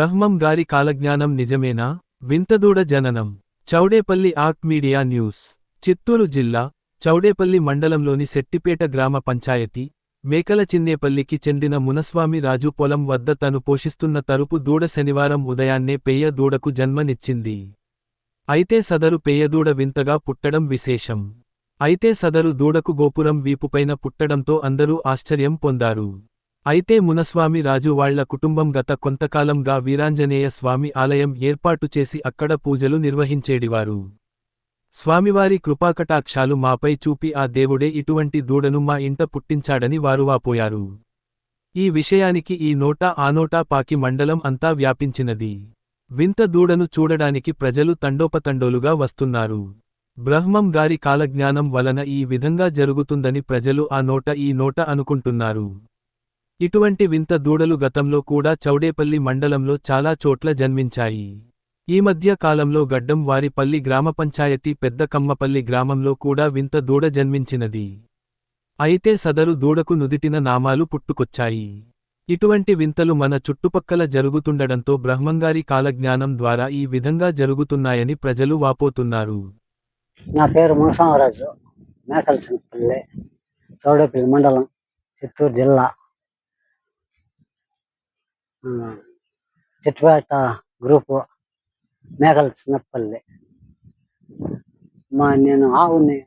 బ్రహ్మం గారి కాలజ్ఞానం నిజమేనా? వింతదూడ జననం. చౌడేపల్లి ఆక్ మీడియా న్యూస్. చిత్తూరు జిల్లా చౌడేపల్లి మండలంలోని శెట్టిపేట గ్రామ పంచాయతీ మేకల చిన్నేపల్లికి చెందిన మునస్వామి రాజు పొలం వద్ద తను పోషిస్తున్న తరుపు దూడ శనివారం ఉదయాన్నే పెయ్య దూడకు జన్మనిచ్చింది. అయితే సదరు పెయ్యదూడ వింతగా పుట్టడం విశేషం. అయితే సదరు దూడకు గోపురం వీపుపైన పుట్టడంతో అందరూ ఆశ్చర్యం పొందారు. అయితే మునస్వామి రాజు వాళ్ళ కుటుంబం గత కొంతకాలంగా వీరాంజనేయ స్వామి ఆలయం ఏర్పాటు చేసి అక్కడ పూజలు నిర్వహించేడివారు. స్వామివారి కృపాకటాక్షాలు మాపై చూపి ఆ దేవుడే ఇటువంటి దూడను మా ఇంట పుట్టించాడని వారువాపోయారు ఈ విషయానికి ఈ నోటా ఆ నోటా పాకి మండలం అంతా వ్యాపించినది. వింత దూడను చూడడానికి ప్రజలు తండోపతండోలుగా వస్తున్నారు. బ్రహ్మం గారి కాలజ్ఞానం వలన ఈ విధంగా జరుగుతుందని ప్రజలు ఆ నోట ఈ నోట అనుకుంటున్నారు. ఇటువంటి వింత దూడలు గతంలో కూడా చౌడేపల్లి మండలంలో చాలా చోట్ల జన్మించాయి. ఈ మధ్య కాలంలో గడ్డం వారిపల్లి గ్రామ పంచాయతీ పెద్ద కమ్మపల్లి గ్రామంలో కూడా వింత దూడ జన్మించినది. అయితే సదరు దూడకు నుదిటిన నామాలు పుట్టుకొచ్చాయి. ఇటువంటి వింతలు మన చుట్టుపక్కల జరుగుతుండడంతో బ్రహ్మంగారి కాలజ్ఞానం ద్వారా ఈ విధంగా జరుగుతున్నాయని ప్రజలు వాపోతున్నారు. నా పేరు మునసామరాజు మేకలసినపల్లి చౌడపల్లి మండలం చిత్తూరు జిల్లా. ఆ, గ్రూపు మేకల చిన్నపల్లి. మా నేను ఆవుని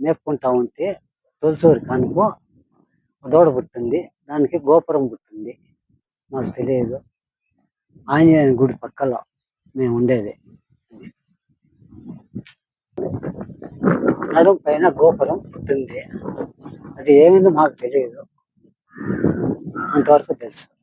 మేపుకుంటా ఉంటే తొలిచూరి కానుకో దూడ పుట్టింది. దానికి గోపురం పుట్టింది. మాకు తెలియదు. ఆంజనేయ గుడి పక్కలో మేము ఉండేది. నడుము పైన గోపురం పుట్టింది. అది ఏమిందో మాకు తెలియదు. అంతవరకు తెలుసు.